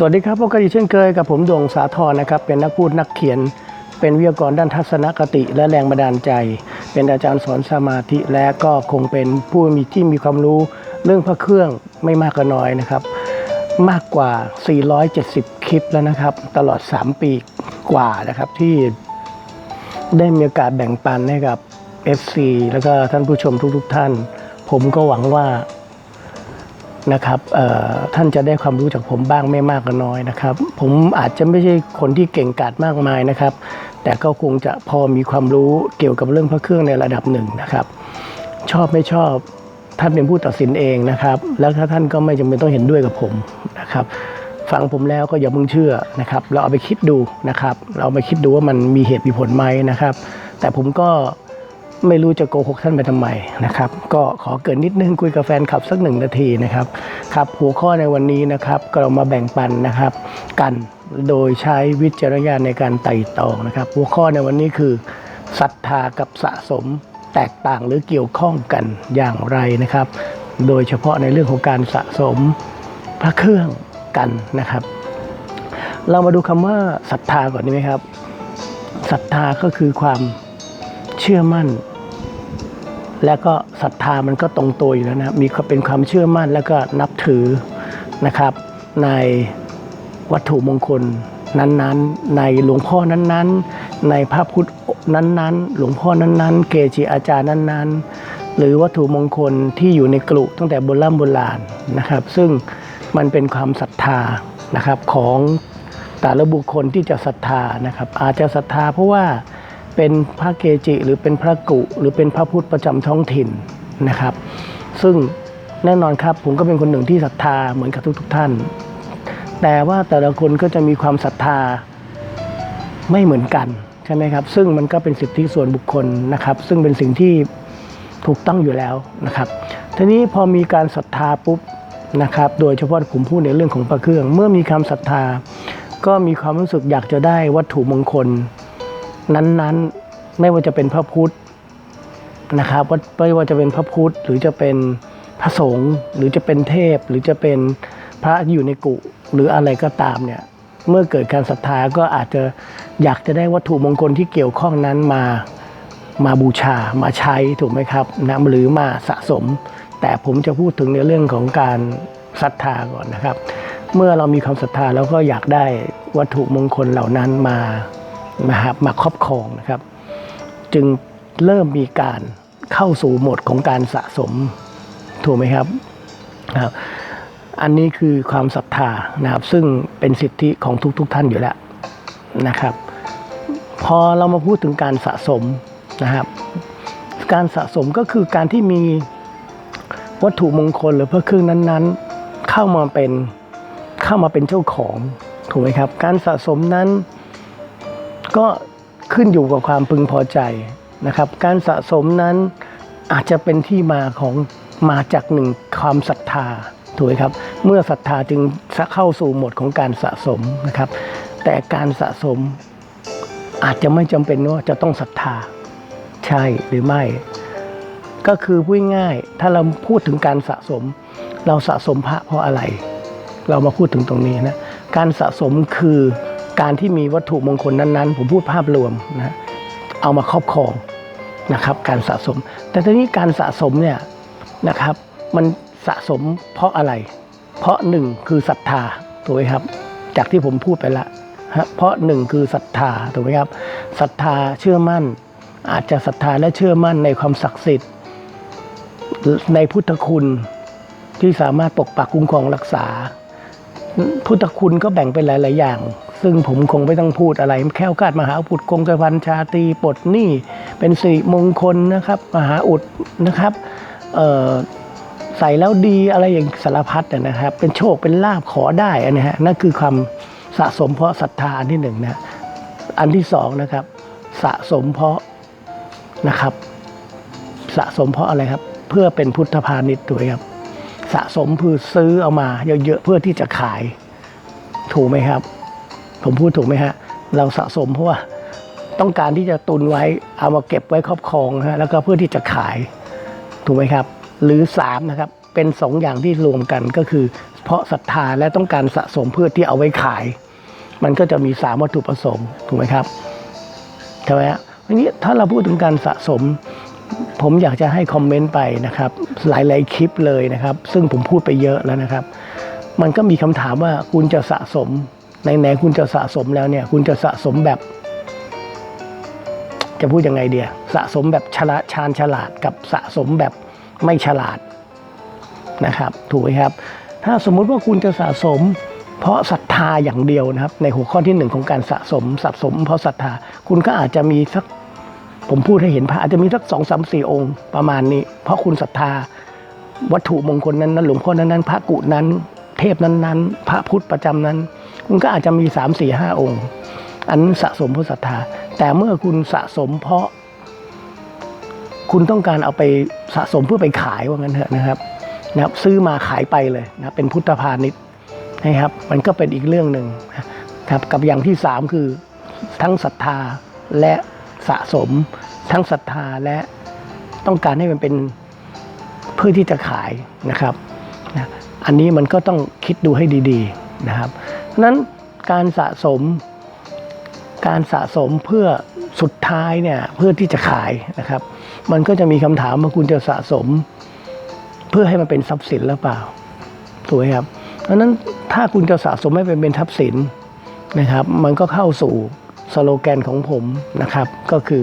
สวัสดีครับพบกันอีกเช่นเคยกับผมดวงสาธรนะครับ เป็นนักพูดนักเขียน เป็นวิทยากรด้านทัศนคติ และแรงบันดาลใจ เป็นอาจารย์สอนสมาธิและก็คงเป็นผู้มีที่มีความรู้เรื่องพระเครื่องไม่มากก็น้อยนะครับ มากกว่า 470 คลิปแล้วนะครับ ตลอด 3 ปีกว่านะครับที่ได้มีโอกาสแบ่งปันให้กับ FC แล้วก็ท่านผู้ชมทุกๆท่าน ผมก็หวังว่า นะครับท่านจะได้ความรู้จากผมบ้างไม่มากก็น้อยนะครับ ผมอาจจะไม่ใช่คนที่เก่งกาจมากมายนะครับ แต่ก็คงจะพอมีความรู้เกี่ยวกับเรื่องพระเครื่องในระดับหนึ่งนะครับ ชอบไม่ชอบท่านเป็นผู้ตัดสินเองนะครับ แล้วถ้าท่านก็ไม่จำเป็นต้องเห็นด้วยกับผมนะครับฟังผมแล้วก็อย่าเพิ่งเชื่อนะครับ เราเอาไปคิดดูนะครับ เราเอาไปคิดดูว่ามันมีเหตุมีผลไหมนะครับ แต่ผมก็ ไม่รู้จะโกหกท่านไปทำไมนะครับ ก็ขอเกินนิดนึงคุยกับแฟนคลับสักหนึ่งนาทีนะครับครับหัวข้อในวันนี้นะครับก็เรามาแบ่งปันนะครับ กันโดยใช้วิจารณญาณในการไต่ตองนะครับ หัวข้อในวันนี้คือศรัทธากับสะสมแตกต่างหรือเกี่ยวข้องกันอย่างไรนะครับ โดยเฉพาะในเรื่องของการสะสมพระเครื่องกันนะครับ เรามาดูคำว่าศรัทธาก่อนดีไหมครับศรัทธาก็คือความเชื่อมั่น แล้วก็ศรัทธามันก็ตรงตัวอยู่แล้วนะมีเป็นความเชื่อมั่นแล้วก็นับถือนะครับ ในวัตถุมงคลนั้นๆ ในหลวงพ่อนั้นๆ ในพระพุทธนั้นๆ หลวงพ่อนั้นๆ เกจิอาจารย์นั้นๆ หรือวัตถุมงคลที่อยู่ในกลุตั้งแต่โบราณโบราณนะครับ ซึ่งมันเป็นความศรัทธานะครับของแต่ละบุคคลที่จะศรัทธานะครับ อาจจะศรัทธาเพราะว่า เป็นพระเกจิ หรือเป็นพระกุ หรือเป็นพระพุทธประจำท้องถิ่นนะครับ ซึ่งแน่นอนครับผมก็เป็นคนหนึ่งที่ศรัทธาเหมือนกับทุกๆท่าน แต่ว่าแต่ละคนก็จะมีความศรัทธาไม่เหมือนกันใช่ไหมครับ ซึ่งมันก็เป็นสิทธิส่วนบุคคลนะครับ ซึ่งเป็นสิ่งที่ถูกต้องอยู่แล้วนะครับทีนี้พอมีการศรัทธาปุ๊บนะครับ โดยเฉพาะผมพูดในเรื่องของพระเครื่อง เมื่อมีความศรัทธา ก็มีความรู้สึกอยากจะได้วัตถุมงคล นั้นๆ ไม่ว่าจะเป็นพระพุทธนะครับว่าไม่ว่าจะเป็นพระพุทธหรือจะเป็นพระสงฆ์หรือจะเป็นเทพ หรือจะเป็นพระอยู่ในกุหรืออะไรก็ตามเนี่ยเมื่อเกิดการศรัทธาก็อาจจะอยากจะได้วัตถุมงคลที่เกี่ยวข้องนั้นมามาบูชามาใช้ถูกไหมครับนะหรือมาสะสม แต่ผมจะพูดถึงในเรื่องของการศรัทธาก่อนนะครับ เมื่อเรามีความศรัทธาแล้วก็อยากได้วัตถุมงคลเหล่านั้นมา นะครับมาครอบครองนะครับ จึงเริ่มมีการเข้าสู่โหมดของการสะสมถูกไหมครับครับ อันนี้คือความศรัทธานะครับ ซึ่งเป็นสิทธิของทุกๆทท่านอยู่แล้วนะครับ พอเรามาพูดถึงการสะสมนะครับ การสะสมก็คือการที่มีวัตถุมงคลหรือพระเครื่องนั้นๆ เข้ามาเป็นเข้ามาเป็นเจ้าของถูกไหมครับ การสะสมนั้น ก็ขึ้นอยู่กับความพึงพอใจนะครับ การสะสมนั้นอาจจะเป็นที่มาของมาจากหนึ่งความศรัทธาถูกไหมครับ เมื่อศรัทธาจึงเข้าสู่หมดของการสะสมนะครับ แต่การสะสมอาจจะไม่จำเป็นว่าจะต้องศรัทธาใช่หรือไม่ ก็คือพูดง่ายถ้าเราพูดถึงการสะสม เราสะสมพระเพราะอะไร เรามาพูดถึงตรงนี้นะการสะสมคือ การที่มีวัตถุมงคลนั้นๆ ผมพูดภาพรวมนะเอามาครอบครองนะครับ การสะสม แต่ทีนี้การสะสมเนี่ยนะครับ มันสะสมเพราะอะไร เพราะหนึ่งคือศรัทธาถูกไหมครับ จากที่ผมพูดไปละฮะเพราะหนึ่งคือศรัทธาถูกไหมครับศรัทธาเชื่อมั่น อาจจะศรัทธาและเชื่อมั่นในความศักดิ์สิทธิ์ ในพุทธคุณที่สามารถปกปักคุ้มครองรักษา พุทธคุณก็แบ่งเป็นหลาย ๆ อย่าง ซึ่งผมคงไม่ต้องพูดอะไร แค่วคาดมหาอุดคงกระพันชาตรีปลดหนี้เป็นสิริมงคลนะครับ มหาอุดนะครับใส่แล้วดีอะไรอย่างสารพัดนะครับ เป็นโชคเป็นลาบขอได้อันนี้ฮะนั่นคือความสะสมเพราะศรัทธาอันที่หนึ่งนะอันที่สองนะครับ สะสมเพราะนะครับ สะสมเพราะอะไรครับ เพื่อเป็นพุทธพาณิชย์ด้วยครับ สะสมคือซื้อเอามาเยอะๆเพื่อที่จะขายถูกไหมครับ ผมพูดถูกไหมฮะ เราสะสมเพราะว่าต้องการที่จะตุนไว้เอามาเก็บไว้ครอบครองฮะแล้วก็เพื่อที่จะขายถูกไหมครับ หรือสามนะครับเป็นสองอย่างที่รวมกันก็คือ เพราะศรัทธาและต้องการสะสมเพื่อที่เอาไว้ขาย มันก็จะมีสามวัตถุประสงค์ถูกไหมครับใช่ไหมฮะทีนี้ถ้าเราพูดถึงการสะสม ผมอยากจะให้คอมเมนต์ไปนะครับหลาย ๆ คลิปเลยนะครับ ซึ่งผมพูดไปเยอะแล้วนะครับ มันก็มีคำถามว่าคุณจะสะสม ไหนๆคุณจะสะสมแล้วเนี่ย คุณจะสะสมแบบ จะพูดยังไงเดียสะสมแบบฉลาดชาญฉลาดกับสะสมแบบไม่ฉลาดนะครับ ถูกไหมครับ ถ้าสมมุติว่าคุณจะสะสม เพราะศรัทธาอย่างเดียวนะครับ ในหัวข้อที่หนึ่งของการสะสมสะสม เพราะศรัทธาคุณก็อาจจะมีสักผมพูดให้เห็นพระอาจจะมีสักสองสามสี่องค์ประมาณนี้ เพราะคุณศรัทธาวัตถุมงคลนั้นนั้นหลวงพ่อนั้นนั้นพระกุนั้น เทพนั้นนั้นพระพุทธประจำนั้น คุณก็อาจจะมีสามสี่ห้าองค์ อันสะสมเพราะศรัทธา แต่เมื่อคุณสะสมเพราะ คุณต้องการเอาไปสะสมเพื่อไปขายว่างั้นเถอะนะครับนะครับ ซื้อมาขายไปเลยนะเป็นพุทธพาณิชย์นะครับ มันก็เป็นอีกเรื่องหนึ่งนะครับกับอย่างที่สามคือทั้งศรัทธาและสะสม ทั้งศรัทธาและต้องการให้มันเป็นเพื่อที่จะขายนะครับนะอันนี้มันก็ต้องคิดดูให้ดี ๆนะครับ นั้นการสะสมการสะสมเพื่อสุดท้ายเนี่ยเพื่อที่จะขายนะครับ มันก็จะมีคำถามว่าคุณจะสะสม เพื่อให้มันเป็นทรัพย์สินหรือเปล่าถูกไหมครับเพราะฉะนั้นถ้าคุณจะสะสมให้เป็นเป็นทรัพย์สินนะครับ มันก็เข้าสู่สโลแกนของผมนะครับ ก็คือ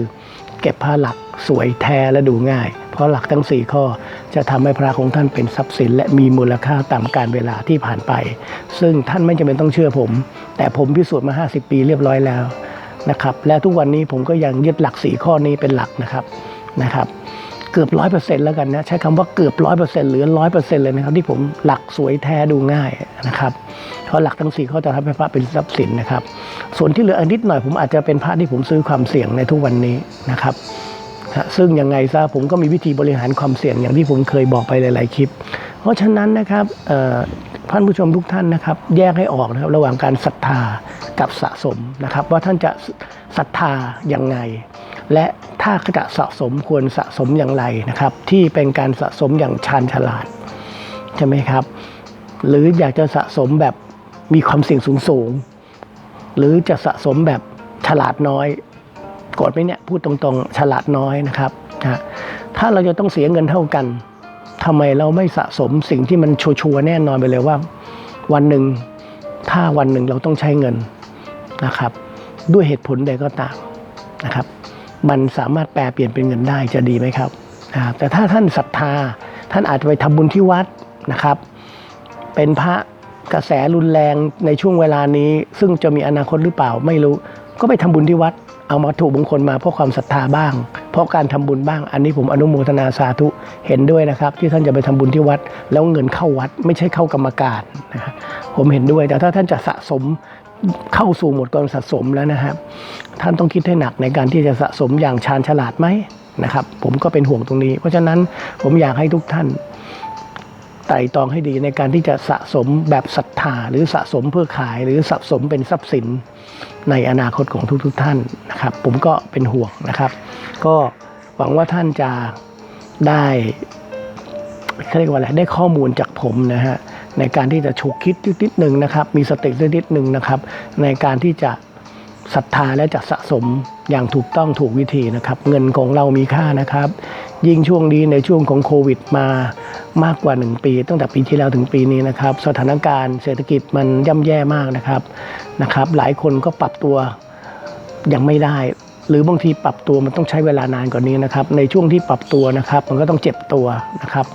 เก็บผ้าหลักสวยแท้และดูง่าย เพราะหลักทั้ง 4 ข้อจะทำให้พระของท่านเป็นทรัพย์สิน และมีมูลค่าตามการเวลาที่ผ่านไป ซึ่งท่านไม่จำเป็นต้องเชื่อผม แต่ผมพิสูจน์มา 50 ปีเรียบร้อยแล้วนะครับและทุกวันนี้ผมก็ยังยึดหลัก 4 ข้อนี้เป็นหลักนะครับนะครับเกือบร้อยเปอร์เซ็นต์แล้วกันนะใช้คำว่าเกือบร้อยเปอร์เซ็นต์หรือร้อยเปอร์เซ็นต์เลยนะครับที่ผมหลักสวยแท้ดูง่ายนะครับเพราะหลักทั้งสี่ข้อจะทำให้พระเป็นทรัพย์สินนะครับ ส่วนที่เหลืออันนิดหน่อยผมอาจจะเป็นพระที่ผมซื้อความเสี่ยงในทุกวันนี้นะครับ ซึ่งยังไงซะผมก็มีวิธีบริหารความเสี่ยงอย่างที่ผมเคยบอกไปหลาย ๆ คลิป เพราะฉะนั้นนะครับท่านผู้ชมทุกท่านนะครับ แยกให้ออกนะครับระหว่างการศรัทธากับสะสมนะครับ ว่าท่านจะศรัทธาอยังไง และถ้าจะสะสมควรสะสมอย่างไรนะครับ ที่เป็นการสะสมอย่างชาญฉลาดใช่ไหมครับ หรืออยากจะสะสมแบบมีความเสี่ยงสูงสูงหรือจะสะสมแบบฉลาดน้อย โกดไหมเนี่ยพูดตรงๆ ฉลาดน้อยนะครับนะถ้าเราจะต้องเสียเงินเท่ากันทำไมเราไม่สะสมสิ่งที่มันชัวร์แน่นอนไปเลยว่า วันหนึ่งถ้าวันหนึ่งเราต้องใช้เงินนะครับ ด้วยเหตุผลใดก็ตามนะครับ มันสามารถแปลเปลี่ยนเป็นเงินได้จะดีไหมครับนะครับแต่ถ้าท่านศรัทธาท่านอาจจะไปทำบุญที่วัดนะครับ เป็นพระกระแสรุนแรงในช่วงเวลานี้ ซึ่งจะมีอนาคตหรือเปล่าไม่รู้ ก็ไปทำบุญที่วัด เอามาถูกมงคลมาเพราะความศรัทธาบ้าง เพราะการทำบุญบ้าง อันนี้ผมอนุโมทนาสาธุเห็นด้วยนะครับ ที่ท่านจะไปทำบุญที่วัด แล้วเงินเข้าวัดไม่ใช่เข้ากรรมการนะครับผมเห็นด้วยแต่ถ้าท่านจะสะสมเข้าสู่หมวดการสะสมแล้วนะครับท่านต้องคิดให้หนักในการที่จะสะสมอย่างชาญฉลาดไหมนะครับ ผมก็เป็นห่วงตรงนี้ เพราะฉะนั้นผมอยากให้ทุกท่าน ไต่ตองให้ดีในการที่จะสะสมแบบศรัทธาหรือสะสมเพื่อขายหรือสะสมเป็นทรัพย์สินในอนาคตของทุกๆทท่านนะครับ ผมก็เป็นห่วงนะครับ ก็หวังว่าท่านจะได้เขาเรียกว่าอะไรได้ข้อมูลจากผมนะฮะในการที่จะฉุกคิดนิดหนึ่งนะครับ มีสตินิดหนึ่งนะครับ ในการที่จะศรัทธาและจะสะสมอย่างถูกต้องถูกวิธีนะครับ เงินของเรามีค่านะครับ ยิ่งช่วงนี้ในช่วงของโควิดมา มากกว่า 1 ปี ตั้งแต่ปีที่แล้วถึงปีนี้นะครับ สถานการณ์เศรษฐกิจมันย่ำแย่มากนะครับนะครับ หลายคนก็ปรับตัวยังไม่ได้ หรือบางทีปรับตัวมันต้องใช้เวลานานกว่านี้นะครับ ในช่วงที่ปรับตัวนะครับ มันก็ต้องเจ็บตัวนะครับ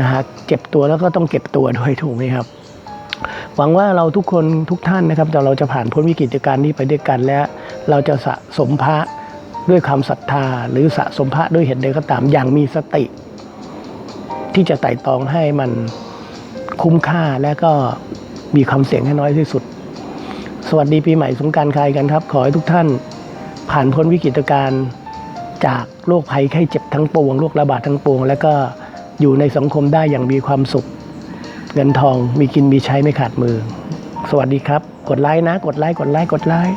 นะฮะเจ็บตัวแล้วก็ต้องเก็บตัวด้วยถูกไหมครับ หวังว่าเราทุกคนทุกท่านนะครับเราจะผ่านพ้นวิกฤตการณ์นี้ไปด้วยกันและเราจะสะสมพระด้วยความศรัทธา หรือสะสมพระด้วยเหตุใดก็ตามอย่างมีสติ ที่จะไต่ตองให้มันคุ้มค่าและก็มีความเสี่ยงให้น้อยที่สุด สวัสดีปีใหม่สงการคลายกันครับ ขอให้ทุกท่านผ่านพ้นวิกฤตการณ์จากโรคภัยไข้เจ็บทั้งปวงโรคระบาดทั้งปวง แล้วก็อยู่ในสังคมได้อย่างมีความสุข เงินทองมีกินมีใช้ไม่ขาดมือ สวัสดีครับ กดไลค์นะ กดไลค์กดไลค์กดไลค์